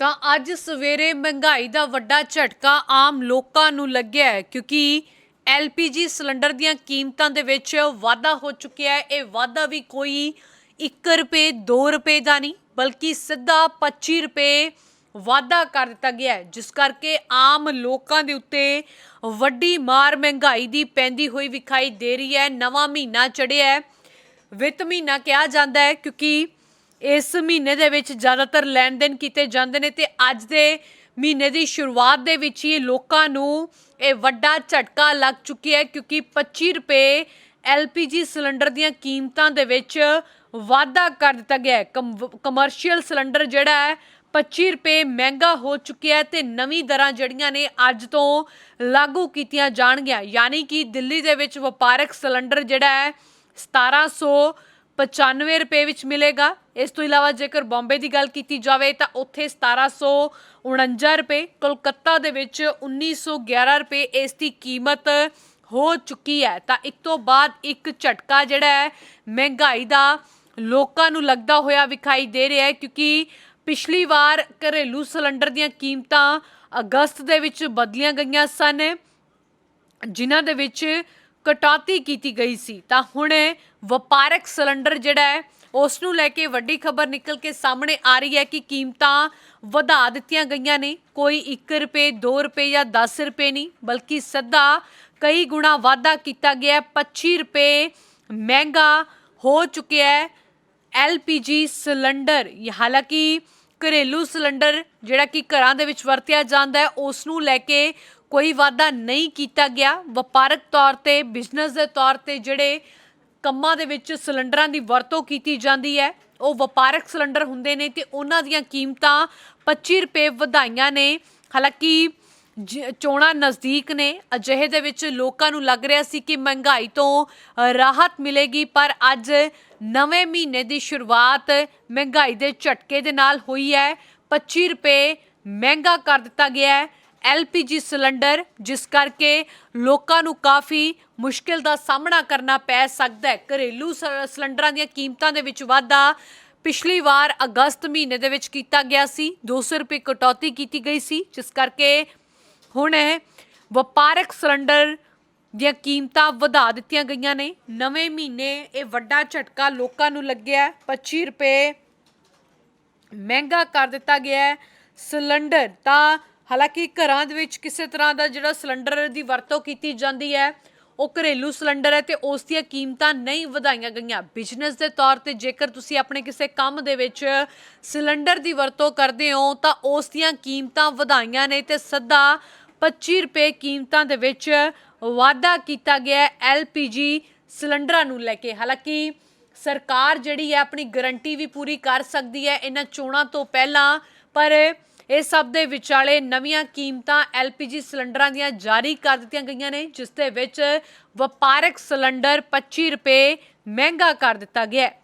ਤਾਂ ਅੱਜ ਸਵੇਰੇ ਮਹਿੰਗਾਈ ਦਾ ਵੱਡਾ ਝਟਕਾ ਆਮ ਲੋਕਾਂ ਨੂੰ ਲੱਗਿਆ ਹੈ, ਕਿਉਂਕਿ LPG ਸਿਲੰਡਰ ਦੀਆਂ ਕੀਮਤਾਂ ਦੇ ਵਿੱਚ ਵਾਧਾ ਹੋ ਚੁੱਕਿਆ ਹੈ। ਇਹ ਵਾਧਾ ਵੀ ਕੋਈ 1 ਰੁਪਏ 2 ਰੁਪਏ ਦਾ ਨਹੀਂ, ਬਲਕਿ ਸਿੱਧਾ 25 ਰੁਪਏ ਵਾਧਾ ਕਰ ਦਿੱਤਾ ਗਿਆ ਹੈ, ਜਿਸ ਕਰਕੇ ਆਮ ਲੋਕਾਂ ਦੇ ਉੱਤੇ ਵੱਡੀ ਮਾਰ ਮਹਿੰਗਾਈ ਦੀ ਪੈਂਦੀ ਹੋਈ ਵਿਖਾਈ ਦੇ ਰਹੀ ਹੈ। ਨਵਾਂ ਮਹੀਨਾ ਚੜਿਆ ਹੈ। ਵਿੱਤ ਮਹੀਨਾ ਕਿਹਾ ਜਾਂਦਾ ਹੈ, ਕਿਉਂਕਿ ਇਸ ਮਹੀਨੇ ਦੇ ਵਿੱਚ ਜ਼ਿਆਦਾਤਰ ਲੈਣ ਦੇਣ ਕੀਤੇ ਜਾਂਦੇ ਨੇ ਤੇ ਅੱਜ ਦੇ ਮਹੀਨੇ ਦੀ ਸ਼ੁਰੂਆਤ ਦੇ ਵਿੱਚ ਹੀ ਲੋਕਾਂ ਨੂੰ ਇਹ ਵੱਡਾ ਝਟਕਾ ਲੱਗ ਚੁੱਕਿਆ ਹੈ ਕਿਉਂਕਿ 25 ਰੁਪਏ LPG ਸਿਲੰਡਰ ਦੀਆਂ ਕੀਮਤਾਂ ਦੇ ਵਿੱਚ ਵਾਧਾ ਕਰ ਦਿੱਤਾ ਗਿਆ ਹੈ। ਕਮਰਸ਼ੀਅਲ ਸਿਲੰਡਰ ਜਿਹੜਾ ਹੈ 25 ਰੁਪਏ ਮਹਿੰਗਾ ਹੋ ਚੁੱਕਿਆ ਹੈ ਤੇ ਨਵੀਂ ਦਰਾਂ ਜਿਹੜੀਆਂ ਨੇ ਅੱਜ ਤੋਂ ਲਾਗੂ ਕੀਤੀਆਂ ਜਾਣਗੀਆਂ। ਯਾਨੀ ਕਿ ਦਿੱਲੀ ਦੇ ਵਿੱਚ ਵਪਾਰਕ ਸਿਲੰਡਰ ਜਿਹੜਾ ਹੈ 1795 ਰੁਪਏ ਵਿੱਚ ਮਿਲੇਗਾ। ਇਸ ਤੋਂ ਇਲਾਵਾ ਜੇਕਰ ਬੰਬੇ ਦੀ ਗੱਲ ਕੀਤੀ ਜਾਵੇ ਤਾਂ ਉੱਥੇ 1749 ਰੁਪਏ, ਕੋਲਕਾਤਾ ਦੇ ਵਿੱਚ 1911 ਰੁਪਏ ਇਸ ਦੀ ਕੀਮਤ ਹੋ ਚੁੱਕੀ ਹੈ। ਤਾਂ ਇੱਕ ਤੋਂ ਬਾਅਦ ਇੱਕ ਝਟਕਾ ਜਿਹੜਾ ਹੈ, ਮਹਿੰਗਾਈ ਦਾ ਲੋਕਾਂ ਨੂੰ ਲੱਗਦਾ ਹੋਇਆ ਵਿਖਾਈ ਦੇ ਰਿਹਾ ਹੈ ਕਿਉਂਕਿ ਪਿਛਲੀ ਵਾਰ ਘਰੇਲੂ ਸਿਲੰਡਰ ਦੀਆਂ ਕੀਮਤਾਂ ਅਗਸਤ ਦੇ ਵਿੱਚ ਬਦਲੀਆਂ ਗਈਆਂ ਸਨ, ਜਿਨ੍ਹਾਂ ਦੇ ਵਿੱਚ ਕਟੌਤੀ ਕੀਤੀ ਗਈ ਸੀ, ਤਾਂ ਹੁਣ ਵਪਾਰਕ ਸਿਲੰਡਰ ਜਿਹੜਾ ਹੈ, ਉਸ ਨੂੰ ਲੈ ਕੇ ਵੱਡੀ ਖਬਰ ਨਿਕਲ ਕੇ ਸਾਹਮਣੇ ਆ ਰਹੀ ਹੈ ਕਿ ਕੀਮਤਾਂ ਵਧਾ ਦਿੱਤੀਆਂ ਗਈਆਂ ਨੇ। ਕੋਈ 1 ਰੁਪਏ 2 ਰੁਪਏ ਜਾਂ 10 ਰੁਪਏ ਨਹੀਂ, ਬਲਕਿ ਸਿੱਧਾ ਕਈ ਗੁਣਾ ਵਾਧਾ ਕੀਤਾ ਗਿਆ ਹੈ। 25 ਰੁਪਏ ਮਹਿੰਗਾ ਹੋ ਚੁੱਕਿਆ ਹੈ LPG ਸਿਲੰਡਰ। ਹਾਲਾਂਕਿ ਘਰੇਲੂ ਸਿਲੰਡਰ ਜਿਹੜਾ ਕਿ ਘਰਾਂ ਦੇ ਵਿੱਚ ਵਰਤਿਆ ਜਾਂਦਾ ਹੈ, ਉਸ ਨੂੰ ਲੈ ਕੇ ਕੋਈ ਵਾਧਾ ਨਹੀਂ ਕੀਤਾ ਗਿਆ। ਵਪਾਰਕ ਤੌਰ ਤੇ ਬਿਜ਼ਨਸ ਦੇ ਤੌਰ ਤੇ ਜਿਹੜੇ ਕੰਮਾਂ ਦੇ ਵਿੱਚ ਸਿਲੰਡਰਾਂ ਦੀ ਵਰਤੋਂ ਕੀਤੀ ਜਾਂਦੀ ਹੈ, ਉਹ ਵਪਾਰਕ ਸਿਲੰਡਰ ਹੁੰਦੇ ਨੇ ਤੇ ਉਹਨਾਂ ਦੀਆਂ ਕੀਮਤਾਂ 25 ਰੁਪਏ ਵਧਾਈਆਂ ਨੇ। ਹਾਲਾਂਕਿ ਜ- ਚੋਣਾਂ ਨਜ਼ਦੀਕ ਨੇ। ਅਜਿਹੇ ਦੇ ਵਿੱਚ ਲੋਕਾਂ ਨੂੰ ਲੱਗ ਰਿਹਾ ਸੀ ਕਿ ਮਹਿੰਗਾਈ ਤੋਂ ਰਾਹਤ ਮਿਲੇਗੀ, ਪਰ ਅੱਜ ਨਵੇਂ ਮਹੀਨੇ ਦੀ ਸ਼ੁਰੂਆਤ ਮਹਿੰਗਾਈ ਦੇ ਝਟਕੇ ਦੇ ਨਾਲ ਹੋਈ ਹੈ। 25 ਰੁਪਏ ਮਹਿੰਗਾ ਕਰ ਦਿੱਤਾ ਗਿਆ ਹੈ। LPG ਸਿਲੰਡਰ, ਜਿਸ ਕਰਕੇ ਲੋਕਾਂ ਨੂੰ ਕਾਫੀ ਮੁਸ਼ਕਿਲ ਦਾ ਸਾਹਮਣਾ ਕਰਨਾ ਪੈ ਸਕਦਾ ਹੈ। ਘਰੇਲੂ ਸ- ਸਿਲੰਡਰਾਂ ਦੀਆਂ ਕੀਮਤਾਂ ਦੇ ਵਿੱਚ ਵਾਧਾ ਪਿਛਲੀ ਵਾਰ ਅਗਸਤ ਮਹੀਨੇ ਦੇ ਵਿੱਚ ਕੀਤਾ ਗਿਆ ਸੀ। 200 ਰੁਪਏ ਕਟੌਤੀ ਕੀਤੀ ਗਈ ਸੀ, ਜਿਸ ਕਰਕੇ ਹੁਣ ਇਹ ਵਪਾਰਕ ਸਿਲੰਡਰ ਦੀਆਂ ਕੀਮਤਾਂ ਵਧਾ ਦਿੱਤੀਆਂ ਗਈਆਂ ਨੇ। ਨਵੇਂ ਮਹੀਨੇ ਇਹ ਵੱਡਾ ਝਟਕਾ ਲੋਕਾਂ ਨੂੰ ਲੱਗਿਆ ਹੈ। 25 ਰੁਪਏ ਮਹਿੰਗਾ ਕਰ ਦਿੱਤਾ ਗਿਆ ਹੈ ਸਿਲੰਡਰ। ਤਾਂ ਹਾਲਾਂਕਿ ਘਰਾਂ ਦੇ ਵਿੱਚ ਕਿਸੇ ਤਰ੍ਹਾਂ ਦਾ ਜਿਹੜਾ ਸਿਲੰਡਰ ਦੀ ਵਰਤੋਂ ਕੀਤੀ ਜਾਂਦੀ ਹੈ, ਉਹ ਘਰੇਲੂ ਸਿਲੰਡਰ ਹੈ ਤੇ ਉਸ ਦੀਆਂ ਕੀਮਤਾਂ ਨਹੀਂ ਵਧਾਈਆਂ ਗਈਆਂ। ਬਿਜ਼ਨਸ ਦੇ ਤੌਰ ਤੇ ਜੇਕਰ ਤੁਸੀਂ ਆਪਣੇ ਕਿਸੇ ਕੰਮ ਦੇ ਵਿੱਚ ਸਿਲੰਡਰ ਦੀ ਵਰਤੋਂ ਕਰਦੇ ਹੋ, ਤਾਂ ਉਸ ਦੀਆਂ ਕੀਮਤਾਂ ਵਧਾਈਆਂ ਨੇ ਤੇ ਸੱਦਾ 25 ਰੁਪਏ ਕੀਮਤਾਂ ਦੇ ਵਿੱਚ ਵਾਧਾ ਕੀਤਾ ਗਿਆ ਹੈ LPG ਸਿਲੰਡਰਾਂ ਨੂੰ ਲੈ ਕੇ। ਹਾਲਾਂਕਿ ਸਰਕਾਰ ਜਿਹੜੀ ਹੈ, ਆਪਣੀ ਗਾਰੰਟੀ ਵੀ ਪੂਰੀ ਕਰ ਸਕਦੀ ਹੈ ਇਹਨਾਂ ਚੋਣਾਂ ਤੋਂ ਪਹਿਲਾਂ, ਪਰ ਇਹ ਸਭ ਦੇ ਵਿਚਾਲੇ ਨਵੀਆਂ ਕੀਮਤਾਂ LPG ਸਿਲੰਡਰਾਂ ਦੀਆਂ ਜਾਰੀ ਕਰ ਦਿੱਤੀਆਂ ਗਈਆਂ ਨੇ, ਜਿਸ ਦੇ ਵਿੱਚ ਵਪਾਰਕ ਸਿਲੰਡਰ 25 ਰੁਪਏ ਮਹਿੰਗਾ ਕਰ ਦਿੱਤਾ ਗਿਆ ਹੈ।